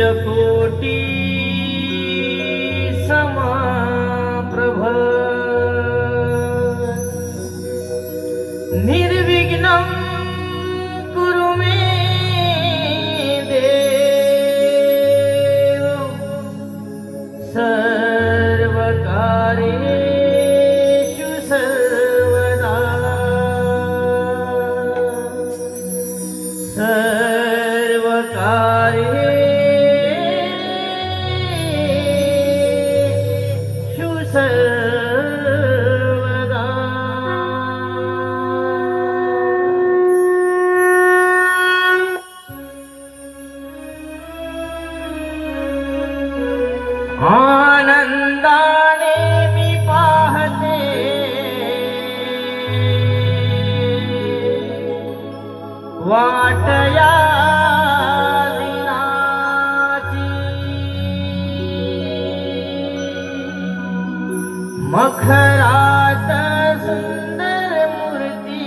सूर्यकोटी समाप्रभ। निर्विघ्नं कुरु मे देव। सर्वकारेषु सर्वकारी वाटया मखरात सुंदर मूर्ती।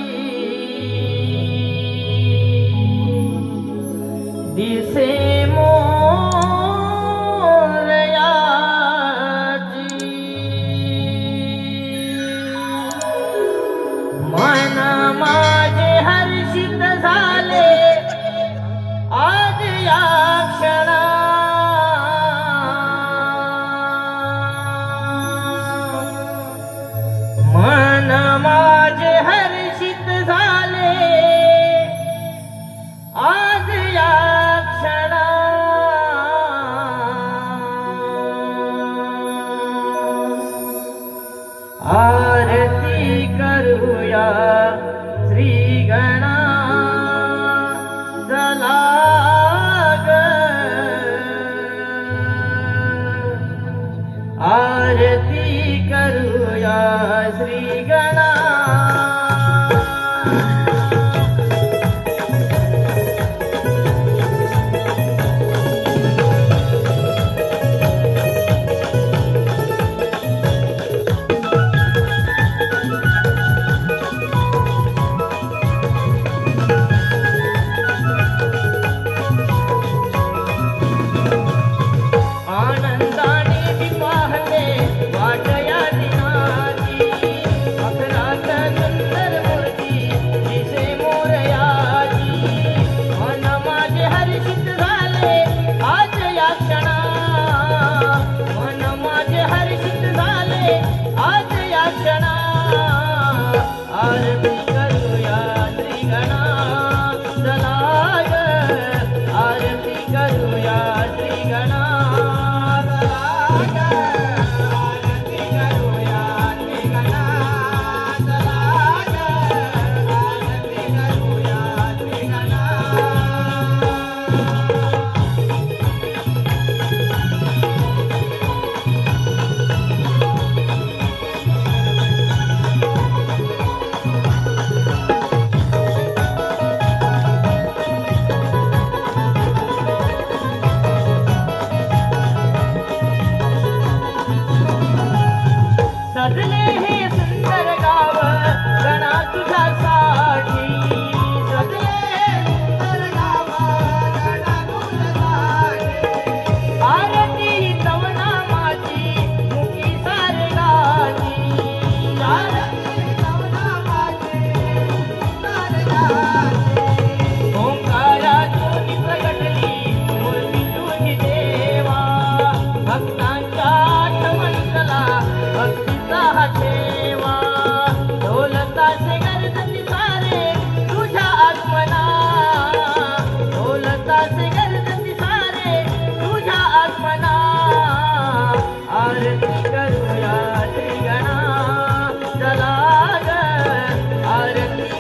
दिसे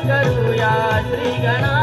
करूया श्री गणा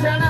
Santa.